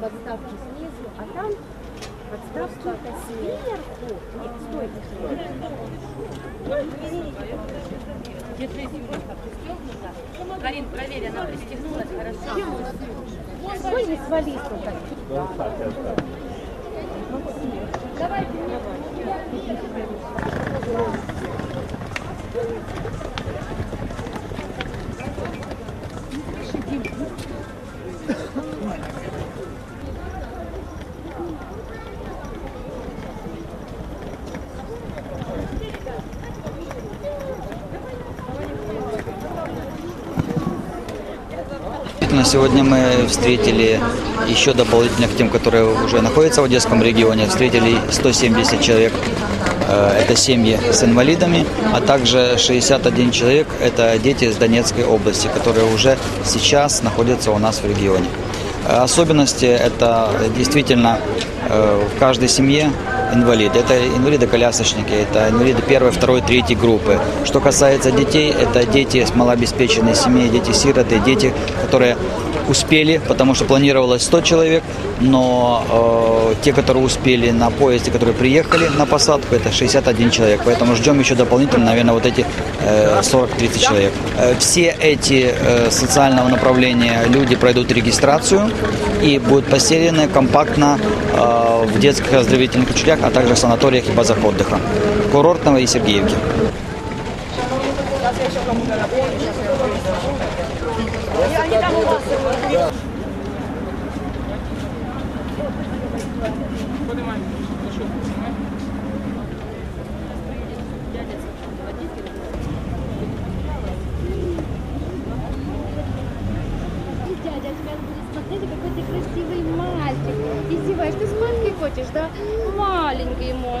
Подставки снизу, а там подставка сверху. Нет, стой. Если пристегнута, Карин, проверь, она пристегнулась хорошо. Стой, не свались туда. На сегодня мы встретили еще дополнительно к тем, которые уже находятся в Одесском регионе, встретили 170 человек. Э, Это семьи с инвалидами, а также 61 человек – это дети из Донецкой области, которые уже сейчас находятся у нас в регионе. Особенности – это действительно э, в каждой семье инвалиды. Это инвалиды-колясочники, это инвалиды первой, второй, третьей группы. Что касается детей, это дети с малообеспеченной семьи, дети-сироты, дети, которые успели, потому что планировалось 100 человек, но э, те, которые успели на поезде, которые приехали на посадку, это 61 человек. Поэтому ждем еще дополнительно, наверное, вот эти э, 40-30 человек. Э, все эти э, социального направления люди пройдут регистрацию и будут поселены компактно э, в детских оздоровительных учреждениях, а также в санаториях и базах отдыха Курортного и Сергеевки. Дядя, тебя будет смотреть, какой ты красивый мальчик. Издеваешь, ты с мамкой хочешь, да? Маленький мой.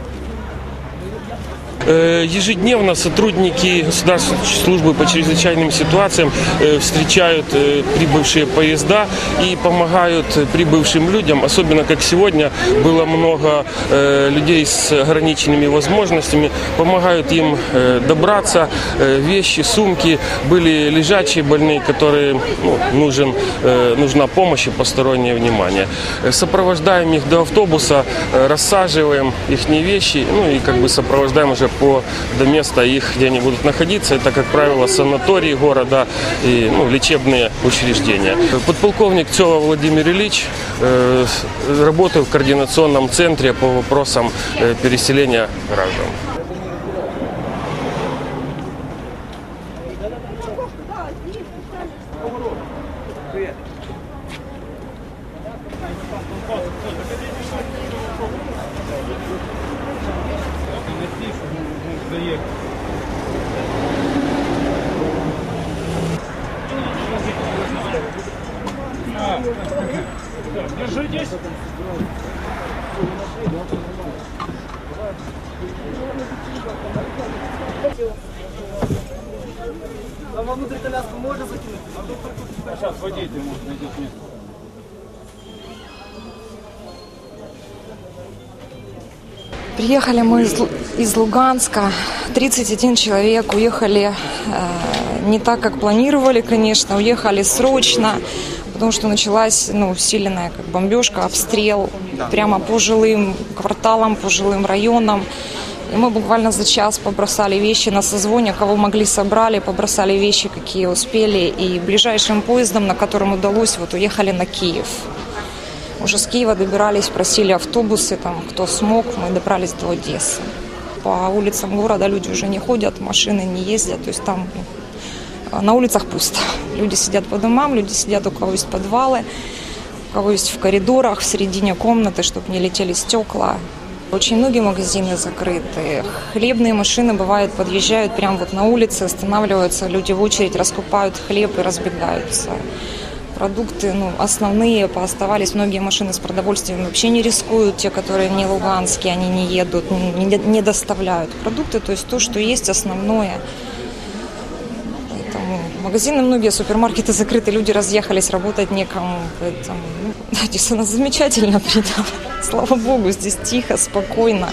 Ежедневно сотрудники Государственной службы по чрезвычайным ситуациям э, встречают э, прибывшие поезда и помогают прибывшим людям, особенно как сегодня было много э, людей с ограниченными возможностями, помогают им э, добраться, э, вещи, сумки, были лежачие больные, которые ну, нужен, э, нужна помощь и постороннее внимание. Э, Сопровождаем их до автобуса, э, рассаживаем их вещи, ну и как бы сопровождаем уже по, до места их, где они будут находиться. Это, как правило, санатории города и ну, лечебные учреждения. Подполковник Цева Владимир Ильич э, работает в координационном центре по вопросам э, переселения граждан. Держитесь. А вовнутрь коляску можно закинуть? Сейчас водитель может найти место. Приехали мы из, из Луганска. 31 человек уехали э, не так, как планировали, конечно. Уехали срочно, потому что началась ну, усиленная как бомбежка, обстрел прямо по жилым кварталам, по жилым районам. И мы буквально за час побросали вещи на созвоне, кого могли собрали, побросали вещи, какие успели. И ближайшим поездом, на котором удалось, вот уехали на Киев. Уже с Киева добирались, просили автобусы, там, кто смог, мы добрались до Одессы. По улицам города люди уже не ходят, машины не ездят, то есть там ну, на улицах пусто. Люди сидят по домам, люди сидят, у кого есть подвалы, у кого есть в коридорах, в середине комнаты, чтобы не летели стекла. Очень многие магазины закрыты. Хлебные машины, бывает, подъезжают прямо вот на улице, останавливаются, люди в очередь раскупают хлеб и разбегаются продукты ну, основные пооставались. Многие машины с продовольствием вообще не рискуют. Те, которые не луганские, они не едут, не, не доставляют продукты. То есть то, что есть основное. Поэтому магазины многие, супермаркеты закрыты, люди разъехались, работать некому. Поэтому ну, Одесса нас замечательно приняла. Слава богу, здесь тихо, спокойно.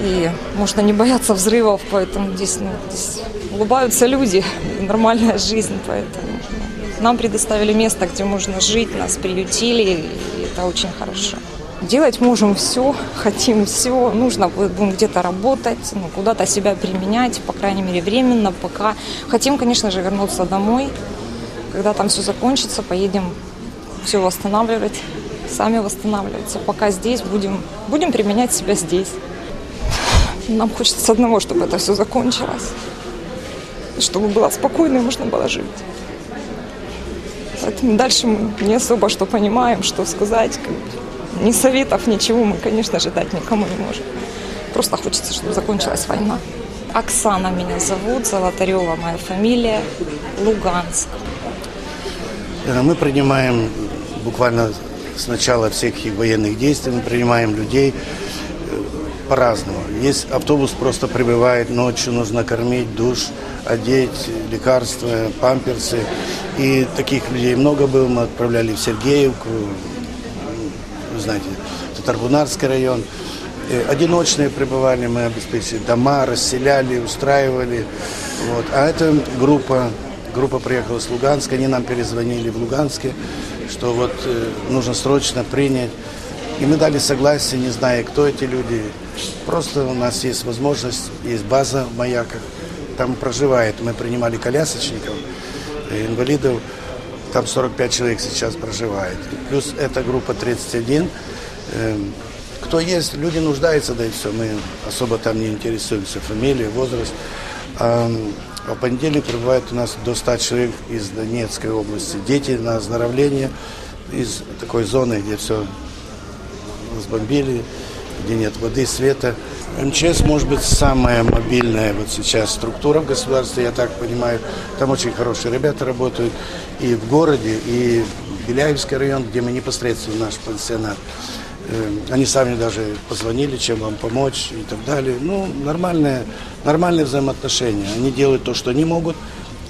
И можно не бояться взрывов, поэтому здесь, ну, здесь улыбаются люди, нормальная жизнь, поэтому ну, нам предоставили место, где можно жить, нас приютили, и это очень хорошо. Делать можем все, хотим все, нужно будем где-то работать, ну, куда-то себя применять, по крайней мере, временно, пока. Хотим, конечно же, вернуться домой, когда там все закончится, поедем все восстанавливать, сами восстанавливаться. Пока здесь будем, будем применять себя здесь. Нам хочется одного, чтобы это все закончилось. Чтобы было спокойно и можно было жить. Поэтому дальше мы не особо что понимаем, что сказать. Ни советов, ничего мы, конечно же, дать никому не можем. Просто хочется, чтобы закончилась война. Оксана меня зовут, Золотарева моя фамилия, Луганск. Э, Мы принимаем буквально с начала всех военных действий, мы принимаем людей э, по-разному. Есть автобус просто прибывает ночью, нужно кормить, душ, одеть, лекарства, памперсы. И таких людей много было. Мы отправляли в Сергеевку, вы знаете, Татарбунарский район. Э, Одиночные пребывали, мы обеспечили дома, расселяли, устраивали. Вот. А эта группа, группа приехала с Луганска, они нам перезвонили в Луганске, что вот э, нужно срочно принять. И мы дали согласие, не зная, кто эти люди. Просто у нас есть возможность, есть база в Маяках. Там проживает, мы принимали колясочников, э, инвалидов. Там 45 человек сейчас проживает. Плюс эта группа 31. Эм, Кто есть, люди нуждаются, да и все. Мы особо там не интересуемся, фамилия, возраст. А м, а в понедельник прибывает у нас до 100 человек из Донецкой области. Дети на оздоровление из такой зоны, где все разбомбили, где нет воды, света. МЧС может быть самая мобильная вот сейчас структура в государстве, я так понимаю. Там очень хорошие ребята работают и в городе, и Беляевский район, где мы непосредственно наш пансионат. Э, Они сами даже позвонили, чем вам помочь и так далее. Ну, нормальные, нормальные взаимоотношения. Они делают то, что они могут,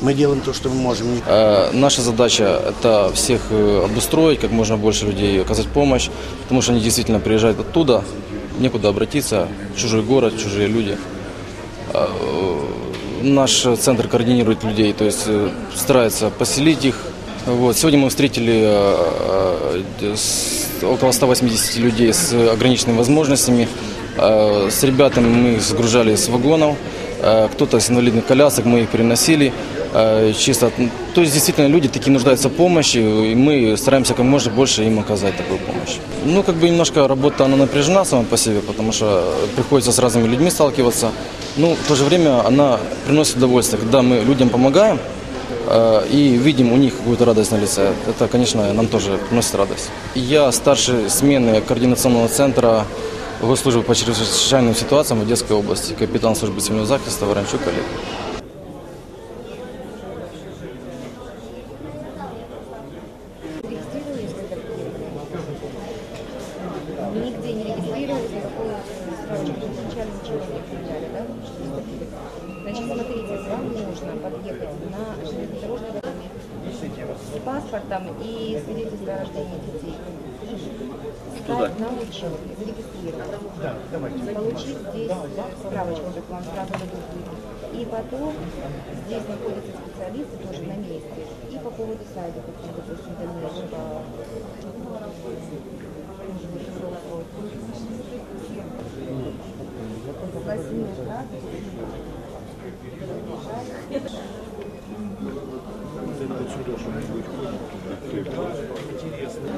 мы делаем то, что мы можем. Э, Наша задача – это всех э, обустроить, как можно больше людей оказать помощь, потому что они действительно приезжают оттуда, некуда обратиться, чужой город, чужие люди. Э, Наш центр координирует людей, то есть э, старается поселить их. Вот. Сегодня мы встретили э, около 180 людей с ограниченными возможностями. Э, С ребятами мы их сгружали с вагонов, Э, кто-то с инвалидных колясок, мы их переносили. Э, Чисто, от- то есть действительно люди такие нуждаются в помощи, и мы стараемся как можно больше им оказать такую помощь. Ну, как бы немножко работа, она напряжена сама по себе, потому что приходится с разными людьми сталкиваться. Ну, в то же время она приносит удовольствие, когда мы людям помогаем, э, и видим у них какую-то радость на лице. Это, конечно, нам тоже приносит радость. Я старший смены координационного центра госслужбы по чрезвычайным ситуациям в Одесской области, капитан службы цивильного захиста Ворончук Олег. Нигде не регистрировались, никакой справочки не получали, ничего не применяли, да? Значит, смотрите, вам нужно подъехать на железнодорожной дороге. с паспортом и свидетельство о рождении детей. Стать на учет, зарегистрировать. Получить здесь справочку, как вам сразу дадут. И потом здесь находятся специалисты тоже на месте. И по поводу сайта, как там, допустим, дальнейшего с Интересно.